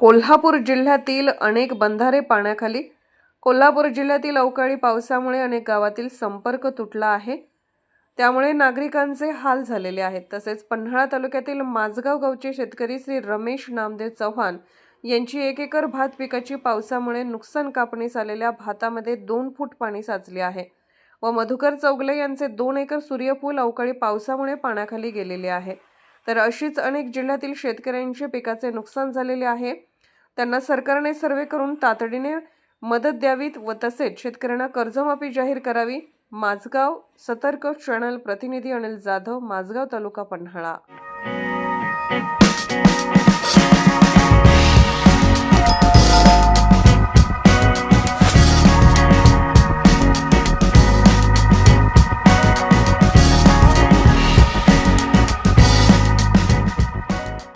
कोल्हापूर जिल्ह्यातील अनेक बंधारे पाण्याखाली कोल्हापूर जिल्ह्यातील अवकाळी पावसामुळे अनेक गावातील संपर्क तुटला आहे. त्यामुळे नागरिकांचे हाल झालेले आहेत. तसेच पन्हाळा तालुक्यातील माझगाव गावचे शेतकरी श्री रमेश नामदेव चव्हाण यांची एक एकर भात पिकाची पावसामुळे नुकसान कापणीस आलेल्या भातामध्ये दोन फूट पाणी साचले आहे व मधुकर चौगले यांचे दोन एकर सूर्यफूल अवकाळी पावसामुळे पाण्याखाली गेलेले आहे. तर अशीच अनेक जिल्ह्यातील शेतकऱ्यांचे पिकाचे नुकसान झालेले आहे. त्यांना सरकारने सर्वे करून तातडीने मदत द्यावीत व तसेच शेतकऱ्यांना कर्जमाफी जाहीर करावी. माझगाव सतर्क चॅनल प्रतिनिधी अनिल जाधव माझगाव तालुका पन्हाळा.